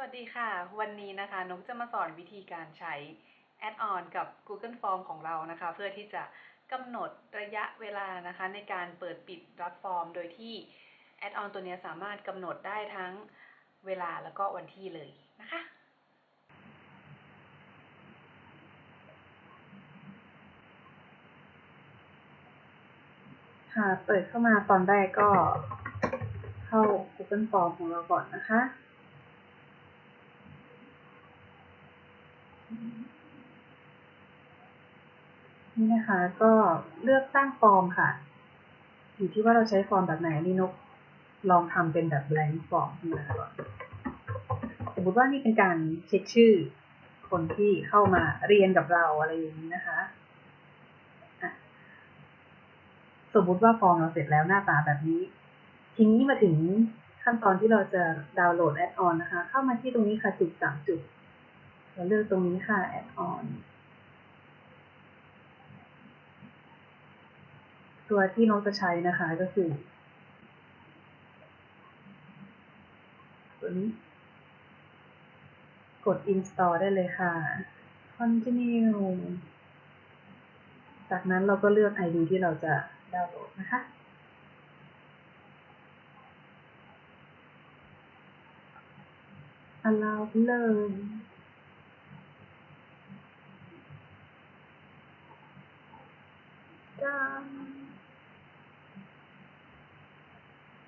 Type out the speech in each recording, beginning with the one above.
วัสดีค่ะ วันนี้นะคะนกจะมาสอนวิธีการใช้ Add-on กับ Google Form ของเรานะคะ เพื่อที่จะกำหนดระยะเวลานะคะ ในการเปิดปิดรับฟอร์ม โดยที่ Add-on ตัวนี้สามารถกำหนดได้ทั้งเวลาแล้วก็วันที่เลยนะคะ ค่ะ เปิดเข้ามาตอนแรกก็เข้า Google Form ของเราก่อนนะคะ นี่นะคะก็เลือกสร้างฟอร์มค่ะ อยู่ที่ว่าเราใช้ฟอร์มแบบไหนนี่นกลองทำเป็นแบบ blank form ขึ้นมาก่อนสมมติว่านี่เป็นการเช็คชื่อ คนที่เข้ามาเรียนกับเราอะไรอย่างนี้นะคะ สมมติว่าฟอร์มเราเสร็จแล้วหน้าตาแบบนี้ ทีนี้มาถึงขั้นตอนที่เราจะดาวน์โหลดแอดออนนะคะ เข้ามาที่ตรงนี้ค่ะจุดสามจุด เราเลือกตรงนี้ค่ะแอดออน ตัวที่น้องจะใช้นะคะก็คือตัวนี้กด install ได้เลยค่ะ continue จากนั้นเราก็เลือก ID ที่เราจะดาวน์โหลดนะคะ allow ไป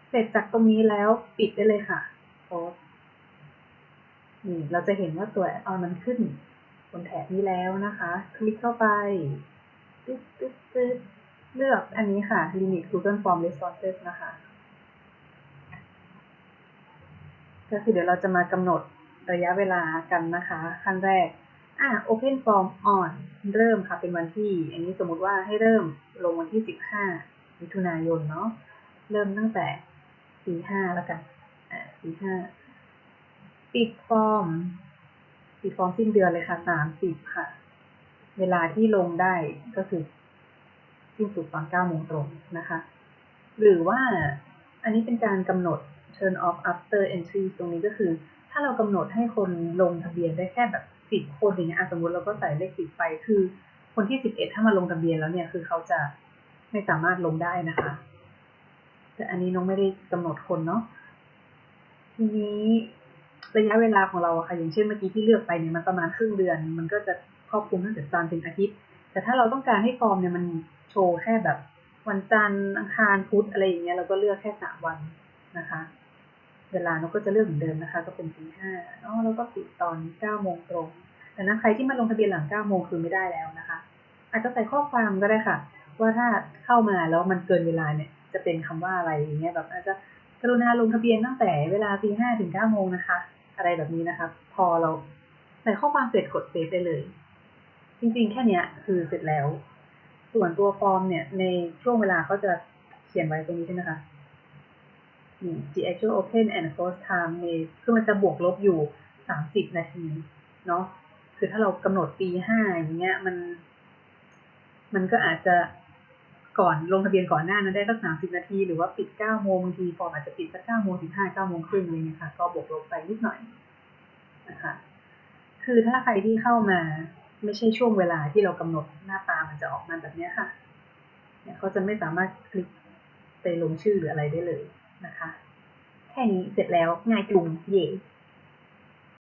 เสร็จจากตรงนี้แล้วปิดได้เลยค่ะโพสนี่เราจะเห็นว่าตัวแอดออนมันขึ้น บนแถบนี้แล้วนะคะ คลิกเข้าไปตึ๊ดตึ๊ดตึ๊ดเลือกอันนี้ค่ะ limit Google Form responses นะคะ ก็คือเดี๋ยวเราจะมากำหนดระยะเวลากันนะคะ ขั้นแรก อะ open form on เริ่มค่ะเป็นวันที่ อันนี้สมมุติว่าให้เริ่มลงวันที่ 15มิถุนายนเนาะเริ่มตั้งแต่ตีห้าแล้วกันอะตีห้าปิดฟอร์มปิดฟอร์มสิ้นเดือนเลยค่ะ30ค่ะ เวลาที่ลงได้ก็คือสิ้นสุดตอน9โมงตรงนะคะ หรือว่าอันนี้เป็นการกำหนด turn off after entry ตรงนี้ก็คือ ถ้าเรากำหนดให้คนลงทะเบียนได้แค่แบบ สิบคนอย่างเงี้ยสมมติเราก็ใส่เลขสิบไปคือ คนที่สิบเอ็ดถ้ามาลงทะเบียนแล้วเนี่ยคือเขาจะไม่สามารถลงได้นะคะ แต่อันนี้น้องไม่ได้กำหนดคนเนาะทีนี้ระยะเวลาของเราอะค่ะอย่างเช่นเมื่อกี้ที่เลือกไปเนี่ยมันประมาณครึ่งเดือน มันก็จะครอบคลุมตั้งแต่จันทร์ถึงอาทิตย์ แต่ถ้าเราต้องการให้ฟอร์มเนี่ยมันโชว์แค่แบบวันจันทร์อังคารพุธอะไรอย่างเงี้ยเราก็เลือกแค่สามวันนะคะ เวลาเราก็จะเลือกเหมือนเดิมนะคะ ก็เป็นตีห้าอ๋อแล้วก็ปิดตอนเก้าโมงตรง แต่นะใครที่มาลงทะเบียนหลังเก้าโมงคือไม่ได้แล้วนะคะ อาจจะใส่ข้อความก็ได้ค่ะ ว่าถ้าเข้ามาแล้วมันเกินเวลาเนี่ย จะเป็นคำว่าอะไรอย่างเงี้ยแบบอาจจะกรุณาลงทะเบียนตั้งแต่เวลาตีห้าถึงเก้าโมงนะคะ อะไรแบบนี้นะคะ พอเราใส่ข้อความเสร็จกดเซฟได้เลย จริงๆ แค่เนี้ยคือเสร็จแล้ว ส่วนตัวฟอร์มเนี่ยในช่วงเวลาเขาจะเขียนไว้ตรงนี้ใช่ไหมคะ the actual open and close time ในคือมันจะบวกลบอยู่ 30 นาทีเนาะคือถ้าเรากำหนดตีห้าอย่างเงี้ยมัน มันก็อาจจะก่อนลงทะเบียนก่อนหน้านั้นได้สักสามสิบนาที หรือว่าปิดเก้าโมงบางทีฟอร์มอาจจะปิดสักเก้าโมงสิบห้าเก้าโมงครึ่งอะไรเงี้ยค่ะ ก็บวกลบไปนิดหน่อยนะคะคือถ้าใครที่เข้ามาไม่ใช่ช่วงเวลาที่เรากำหนดหน้าตามันจะออกมาแบบนี้ค่ะเนี่ยเขาจะไม่สามารถคลิกไปลงชื่อหรืออะไรได้เลย นะคะ แค่นี้เสร็จแล้วง่ายจุงเย่